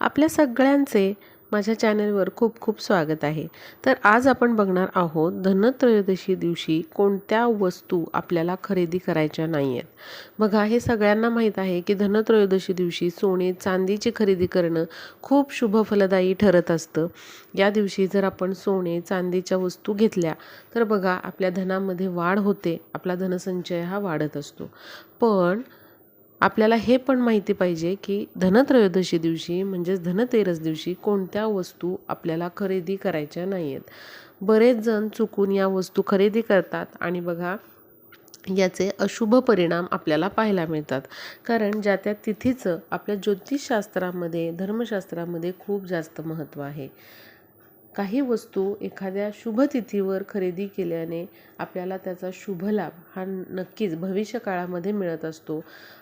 आपल्या सगळ्यांचे माझ्या चॅनलवर खूप खूप स्वागत आहे. तर आज आपण बघणार आहोत धनत्रयोदशी दिवशी कोणत्या वस्तू आपल्याला खरेदी करायच्या नाही आहेत बघा हे सगळ्यांना माहीत आहे की धनत्रयोदशी दिवशी सोने चांदीची खरेदी करणं खूप शुभफलदायी ठरत असतं. या दिवशी जर आपण सोने चांदीच्या वस्तू घेतल्या तर बघा आपल्या धनामध्ये वाढ होते आपला धनसंचय हा वाढत असतो. पण आपल्याला हे पण माहिती पाहिजे की धनत्रयोदशी दिवशी म्हणजेच धनतेरस दिवशी कोणत्या वस्तू आपल्याला खरेदी करायच्या नाही आहेत बरेच जण चुकून या वस्तू खरेदी करतात आणि बघा याचे अशुभ परिणाम आपल्याला पाहायला मिळतात. कारण ज्या त्या तिथीचं आपल्या ज्योतिषशास्त्रामध्ये धर्मशास्त्रामध्ये खूप जास्त महत्त्व आहे. काही वस्तू एखाद्या शुभ तिथीवर खरेदी केल्याने आपल्याला त्याचा शुभ लाभ हा नक्कीच भविष्य काळामध्ये मिळत असतो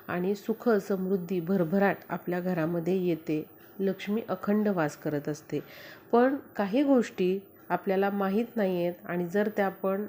आणि सुख समृद्धी भरभराट आपल्या घरामध्ये येते. लक्ष्मी अखंड वास करत असते. पण काही गोष्टी आपल्याला माहीत नाही आहेत आणि जर त्या आपण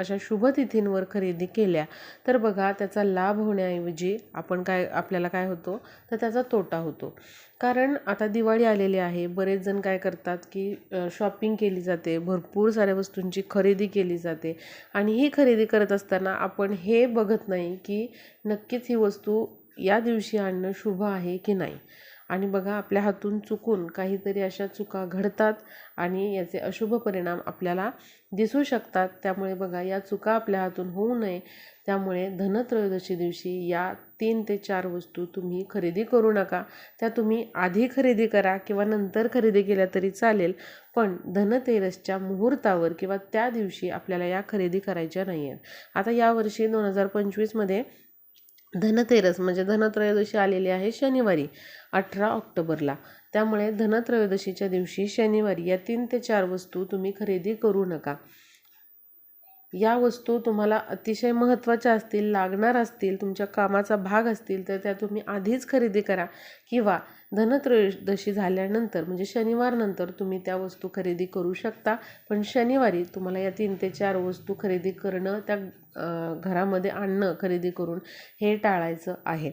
अशा शुभ तिथींवर खरेदी केल्या. तर बघा त्याचा लाभ होण्याऐवजी आपण काय आपल्याला काय होतो? तर त्याचा तोटा होतो. कारण आता दिवाळी आलेली आहे. बरेच जण काय करतात की शॉपिंग केली जाते. भरपूर साऱ्या वस्तूंची खरेदी केली जाते. आणि ही खरेदी करत असताना आपण हे बघत नाही की नक्कीच ही वस्तू या दिवशी आणणं शुभ आहे की नाही. आणि बघा आपल्या हातून चुकून काहीतरी अशा चुका घडतात आणि याचे अशुभ परिणाम आपल्याला दिसू शकतात. त्यामुळे बघा या चुका आपल्या हातून होऊ नये. त्यामुळे धनत्रयोदशी दिवशी या तीन ते चार वस्तू तुम्ही खरेदी करू नका. त्या तुम्ही आधी खरेदी करा किंवा नंतर खरेदी केल्या तरी चालेल पण धनतेरसच्या मुहूर्तावर किंवा त्या दिवशी आपल्याला या खरेदी करायच्या नाही आहेत आता यावर्षी दोन हजार पंचवीसमध्ये धनतेरस म्हणजे धनत्रयोदशी आलेली आहे शनिवारी. अठरा ऑक्टोबरला. त्यामुळे धनत्रयोदशीच्या दिवशी शनिवारी या तीन ते चार वस्तू तुम्ही खरेदी करू नका. या वस्तू तुम्हाला अतिशय महत्त्वाच्या असतील लागणार असतील तुमच्या कामाचा भाग असतील तर त्या तुम्ही आधीच खरेदी करा. किंवा धनत्रयोदशी झाल्यानंतर म्हणजे शनिवारनंतर तुम्ही त्या वस्तू खरेदी करू शकता. पण शनिवारी तुम्हाला या तीन ते चार वस्तू खरेदी करणं त्या घरामध्ये आणणं खरेदी करून हे टाळायचं आहे.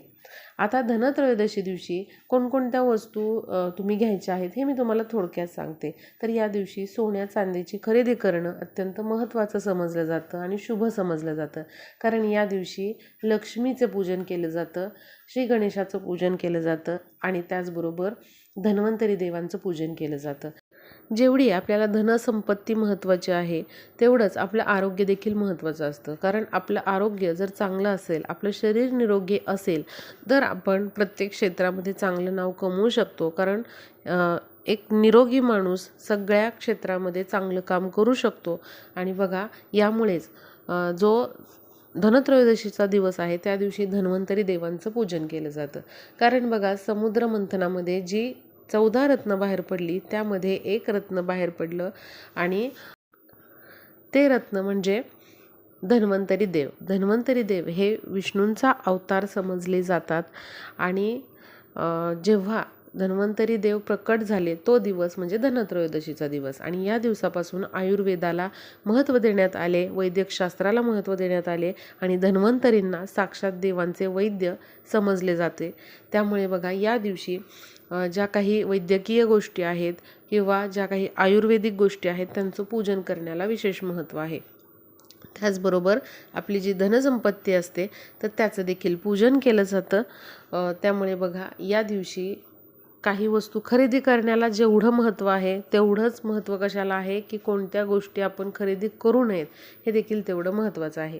आता धनत्रयोदशी दिवशी कोणकोणत्या वस्तू तुम्ही घ्यायच्या आहेत हे मी तुम्हाला थोडक्यात सांगते. तर या दिवशी सोन्या चांदीची खरेदी करणं अत्यंत महत्त्वाचं समजलं जातं आणि शुभ समजलं जातं. कारण या दिवशी लक्ष्मीचं पूजन केलं जातं श्री गणेशाचं पूजन केलं जातं आणि त्याचबरोबर धन्वंतरी देवांचं पूजन केलं जातं. जेवढी आपल्याला धनसंपत्ती महत्त्वाची आहे तेवढंच आपलं आरोग्य देखील महत्त्वाचं असतं. कारण आपलं आरोग्य जर चांगलं असेल आपलं शरीर निरोगी असेल तर आपण प्रत्येक क्षेत्रामध्ये चांगलं नाव कमवू शकतो. कारण एक निरोगी माणूस सगळ्या क्षेत्रामध्ये चांगलं काम करू शकतो. आणि बघा यामुळेच जो धनत्रयोदशीचा दिवस आहे त्या दिवशी धन्वंतरी देवांचं पूजन केलं जातं. कारण बघा समुद्र मंथनामध्ये जी चौदा रत्न बाहेर पडली त्यामध्ये एक रत्न बाहेर पडलं आणि ते रत्न म्हणजे धन्वंतरी देव. धन्वंतरी देव हे विष्णूंचा अवतार समजले जातात आणि जेव्हा धन्वंतरी देव प्रकट झाले तो दिवस म्हणजे धनत्रयोदशीचा दिवस. आणि या दिवसापासून आयुर्वेदाला महत्त्व देण्यात आले वैद्यकशास्त्राला महत्त्व देण्यात आले आणि धन्वंतरींना साक्षात देवांचे वैद्य समजले जाते. त्यामुळे बघा या दिवशी ज्या काही वैद्यकीय गोष्टी आहेत किंवा ज्या काही आयुर्वेदिक गोष्टी आहेत त्यांचं पूजन करण्याला विशेष महत्त्व आहे. त्याचबरोबर आपली जी धनसंपत्ती असते तर त्याचं देखील पूजन केलं जातं. त्यामुळे बघा या दिवशी काही वस्तू खरेदी करण्याला जेवढं महत्त्व आहे तेवढंच महत्त्व कशाला आहे की कोणत्या गोष्टी आपण खरेदी करू नयेत हे देखील तेवढं महत्त्वाचं आहे.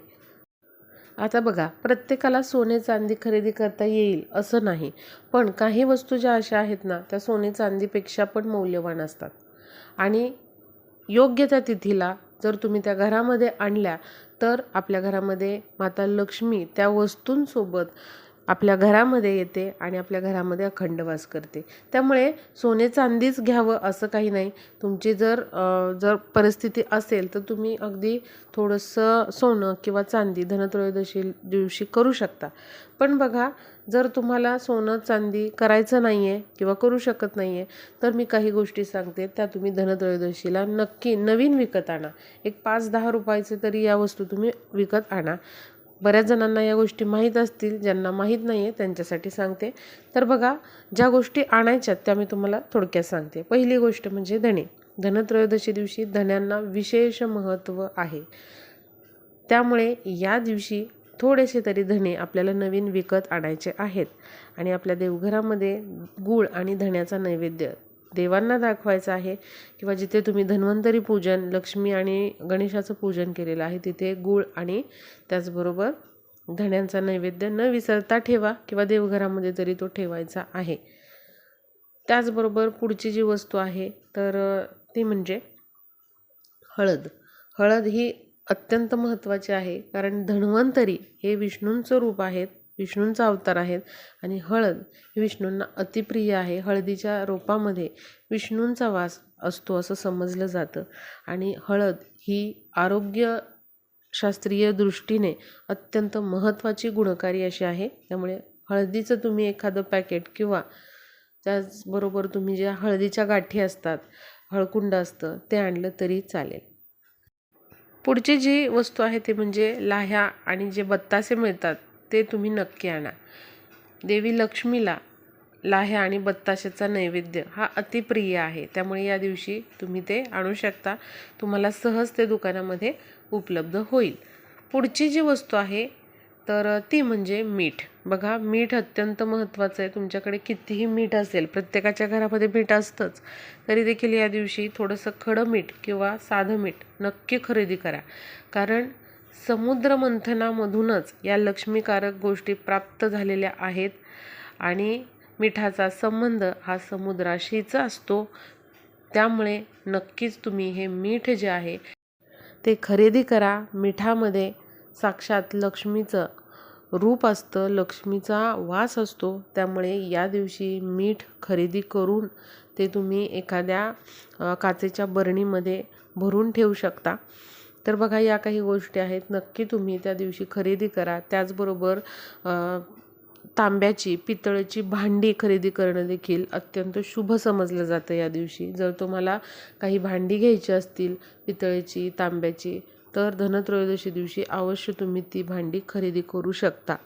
आता बघा प्रत्येकाला सोने चांदी खरेदी करता येईल असं नाही. पण काही वस्तू ज्या अशा आहेत ना त्या सोने चांदीपेक्षा पण मौल्यवान असतात. आणि योग्य त्या तिथीला जर तुम्ही त्या घरामध्ये आणल्या तर आपल्या घरामध्ये माता लक्ष्मी त्या वस्तूंसोबत आपल्या घरामध्ये येते आणि आपल्या घरामध्ये अखंड वास करते. त्यामुळे सोने चांदीच घ्यावं असं काही नाही. तुमची जर जर परिस्थिती असेल तर तुम्ही अगदी थोडंसं सोनं किंवा चांदी धनत्रयोदशी दिवशी करू शकता. पण बघा जर तुम्हाला सोनं चांदी करायचं नाही आहे किंवा करू शकत नाही आहे तर मी काही गोष्टी सांगते. त्या तुम्ही धनत्रयोदशीला नक्की नवीन विकत आणा. एक पाच दहा रुपयाचे तरी या वस्तू तुम्ही विकत आणा. बऱ्याच जणांना या गोष्टी माहीत असतील ज्यांना माहीत नाही आहे त्यांच्यासाठी सांगते. तर बघा ज्या गोष्टी आणायच्या त्या मी तुम्हाला थोडक्यात सांगते. पहिली गोष्ट म्हणजे धणे धनत्रयोदशी दिवशी धण्यांना विशेष महत्त्व आहे. त्यामुळे या दिवशी थोडेसे तरी धणे आपल्याला नवीन विकत आणायचे आहेत. आणि आपल्या देवघरामध्ये गूळ आणि धण्याचा नैवेद्य देवांना दाखवायचं आहे किंवा जिथे तुम्ही धन्वंतरी पूजन लक्ष्मी आणि गणेशाचं पूजन केलेलं आहे तिथे गूळ आणि त्याचबरोबर धण्यांचा नैवेद्य न विसरता ठेवा किंवा देवघरामध्ये तरी तो ठेवायचा आहे. त्याचबरोबर पुढची जी वस्तू आहे तर ती म्हणजे हळद. हळद ही अत्यंत महत्त्वाची आहे कारण धन्वंतरी हे विष्णूंचं रूप आहेत. विष्णूंचा अवतार आहेत आणि हळद ही विष्णूंना अतिप्रिय आहे. हळदीच्या रोपामध्ये विष्णूंचा वास असतो असं समजलं जातं. आणि हळद ही आरोग्य शास्त्रीय दृष्टीने अत्यंत महत्त्वाची गुणकारी अशी आहे. त्यामुळे हळदीचं तुम्ही एखादं पॅकेट किंवा त्याचबरोबर तुम्ही ज्या हळदीच्या गाठी असतात हळकुंड असतं ते आणलं तरी चालेल. पुढची जी वस्तू आहे ती म्हणजे लाह्या आणि जे बत्तासे मिळतात ते तुम्ही नक्की आणा. देवी लक्ष्मीला लाह्या आणि बत्ताशाचा नैवेद्य हा अतिप्रिय आहे. त्यामुळे या दिवशी तुम्ही ते आणू शकता. तुम्हाला सहज ते दुकानामध्ये उपलब्ध होईल. पुढची जी वस्तू आहे तर ती म्हणजे मीठ. बघा मीठ अत्यंत महत्त्वाचं आहे. तुमच्याकडे कितीही मीठ असेल प्रत्येकाच्या घरामध्ये मीठ असतंच तरी देखील या दिवशी थोडंसं खडं मीठ किंवा साधं मीठ नक्की खरेदी करा. कारण समुद्रमंथनामधूनच या लक्ष्मीकारक गोष्टी प्राप्त झालेल्या आहेत. आणि मिठाचा संबंध हा समुद्राशीच असतो. त्यामुळे नक्कीच तुम्ही हे मीठ जे आहे ते खरेदी करा. मिठामध्ये साक्षात लक्ष्मीचं रूप असतं लक्ष्मीचा वास असतो. त्यामुळे या दिवशी मीठ खरेदी करून ते तुम्ही एखाद्या काचेच्या बरणीमध्ये भरून ठेवू शकता. तर बघा या काही गोष्टी आहेत. नक्की तुम्ही त्या दिवशी खरेदी करा. त्याचबरोबर तांब्याची पितळेची भांडी खरेदी करणं देखील अत्यंत शुभ समजलं जातं या दिवशी. जर तुम्हाला काही भांडी घ्यायची असतील पितळेची तांब्याची तर धनत्रयोदशी दिवशी अवश्य तुम्ही ती भांडी खरेदी करू शकता.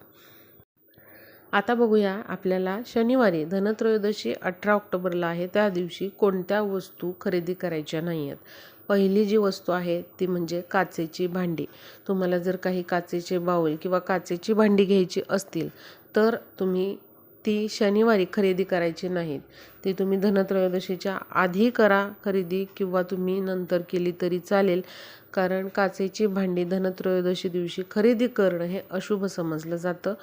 आता बघूया आपल्याला शनिवारी धनत्रयोदशी अठरा ऑक्टोबरला आहे. त्या दिवशी कोणत्या वस्तू खरेदी करायच्या नाही आहेत पहिली जी वस्तू आहे ती म्हणजे काचेची भांडी. तुम्हाला जर काही काचेचे बाऊल किंवा काचेची भांडी घ्यायची असतील तर तुम्ही ती शनिवारी खरेदी करायची नाहीत. ती तुम्ही धनत्रयोदशीच्या आधी करा खरेदी किंवा तुम्ही नंतर केली तरी चालेल. कारण काचेची भांडी धनत्रयोदशी दिवशी खरेदी करणं हे अशुभ समजलं जातं.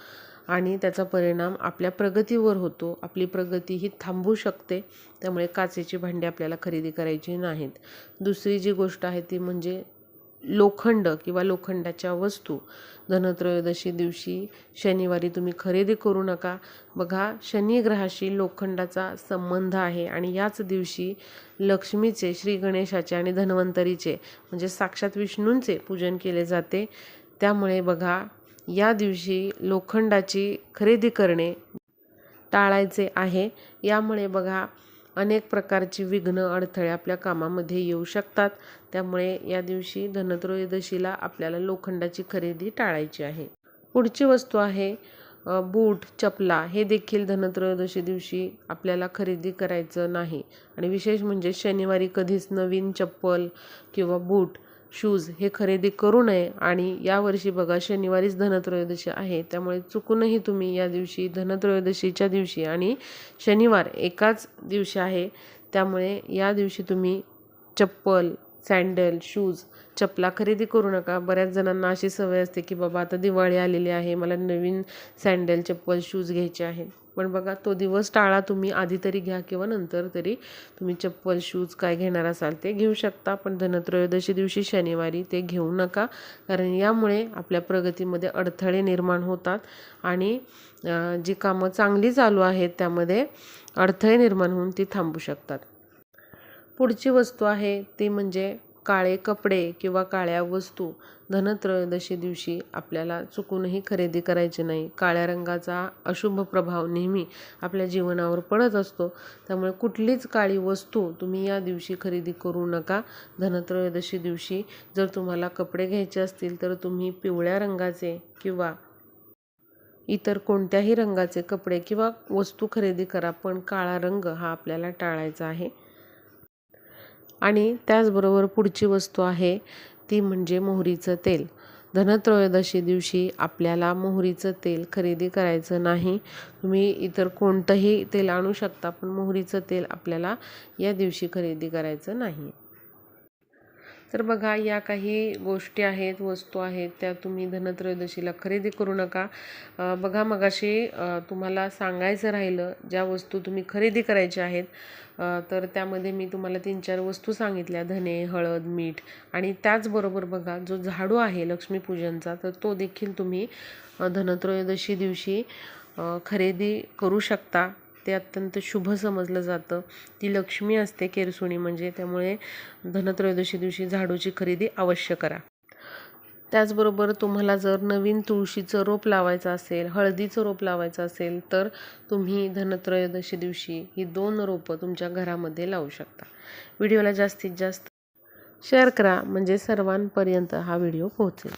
आणि त्याचा परिणाम आपल्या प्रगतीवर होतो. आपली प्रगती ही थांबू शकते. त्यामुळे काचेची भांडी आपल्याला खरेदी करायची नाहीत. दुसरी जी गोष्ट आहे ती म्हणजे लोखंड किंवा लोखंडाच्या वस्तू. धनत्रयोदशी दिवशी शनिवारी तुम्ही खरेदी करू नका. बघा शनिग्रहाशी लोखंडाचा संबंध आहे आणि याच दिवशी लक्ष्मीचे श्री गणेशाचे आणि धन्वंतरीचे म्हणजे साक्षात विष्णूंचे पूजन केले जाते. त्यामुळे बघा या दिवशी लोखंडाची खरेदी करणे टाळायचे आहे. यामुळे बघा अनेक प्रकारची विघ्न अडथळे आपल्या कामामध्ये येऊ शकतात. त्यामुळे या दिवशी धनत्रयोदशीला आपल्याला लोखंडाची खरेदी टाळायची आहे. पुढची वस्तू आहे बूट चपला. हे देखील धनत्रयोदशी दिवशी आपल्याला खरेदी करायचं नाही. आणि विशेष म्हणजे शनिवारी कधीच नवीन चप्पल किंवा बूट शूज हे खरेदी करू नये आणि यावर्षी बघा शनिवारीच धनत्रयोदशी आहे. त्यामुळे चुकूनही तुम्ही या दिवशी धनत्रयोदशीच्या दिवशी आणि शनिवार एकाच दिवशी आहे. त्यामुळे या दिवशी तुम्ही चप्पल सँडल शूज चपला खरेदी करू नका. बऱ्याच जणांना अशी सवय असते की बाबा आता दिवाळी आलेली आहे मला नवीन सँडल चप्पल शूज घ्यायचे आहेत. पण बघा तो दिवस टाळा तुम्ही. आधी तरी घ्या किंवा नंतर तरी तुम्ही चप्पल शूज काय घेणार असाल ते घेऊ शकता. पण धनत्रयोदशी दिवशी शनिवारी ते घेऊ नका. कारण यामुळे आपल्या प्रगतीमध्ये अडथळे निर्माण होतात आणि जी कामं चांगली चालू आहेत त्यामध्ये अडथळे निर्माण होऊन ती थांबू शकतात. पुढची वस्तू आहे ती म्हणजे काळे कपडे किंवा काळ्या वस्तू. धनत्रयोदशी दिवशी आपल्याला चुकूनही खरेदी करायची नाही. काळ्या रंगाचा अशुभ प्रभाव नेहमी आपल्या जीवनावर पडत असतो. त्यामुळे कुठलीच काळी वस्तू तुम्ही या दिवशी खरेदी करू नका. धनत्रयोदशी दिवशी जर तुम्हाला कपडे घ्यायचे असतील तर तुम्ही पिवळ्या रंगाचे किंवा इतर कोणत्याही रंगाचे कपडे किंवा वस्तू खरेदी करा पण काळा रंग हा आपल्याला टाळायचा आहे. आणि त्याचबरोबर पुढची वस्तू आहे ती म्हणजे मोहरीचं तेल. धनत्रयोदशी दिवशी आपल्याला मोहरीचं तेल खरेदी करायचं नाही. तुम्ही इतर कोणतंही तेल आणू शकता पण मोहरीचं तेल आपल्याला या दिवशी खरेदी करायचं नाही. तर बघा या काही गोष्टी आहेत वस्तू आहेत त्या तुम्ही धनत्रयोदशीला खरेदी करू नका. बघा मगाशी तुम्हाला सांगायचं राहिलं ज्या वस्तू तुम्ही खरेदी करायच्या आहेत तर त्यामध्ये मी तुम्हाला तीन चार वस्तू सांगितल्या. धने हळद मीठ आणि त्याचबरोबर बघा जो झाडू आहे लक्ष्मीपूजनचा तर तो देखील तुम्ही धनत्रयोदशी दिवशी खरेदी करू शकता. ते अत्यंत शुभ समजलं जातं. ती लक्ष्मी असते केरसुणी म्हणजे त्यामुळे धनत्रयोदशी दिवशी झाडूची खरेदी अवश्य करा. त्याचबरोबर तुम्हाला जर नवीन तुळशीचं रोप लावायचं असेल हळदीचं रोप लावायचं असेल तर तुम्ही धनत्रयोदशी दिवशी ही दोन रोपं तुमच्या घरामध्ये लावू शकता. व्हिडिओला जास्तीत जास्त शेअर करा म्हणजे सर्वांपर्यंत हा व्हिडिओ पोहोचेल.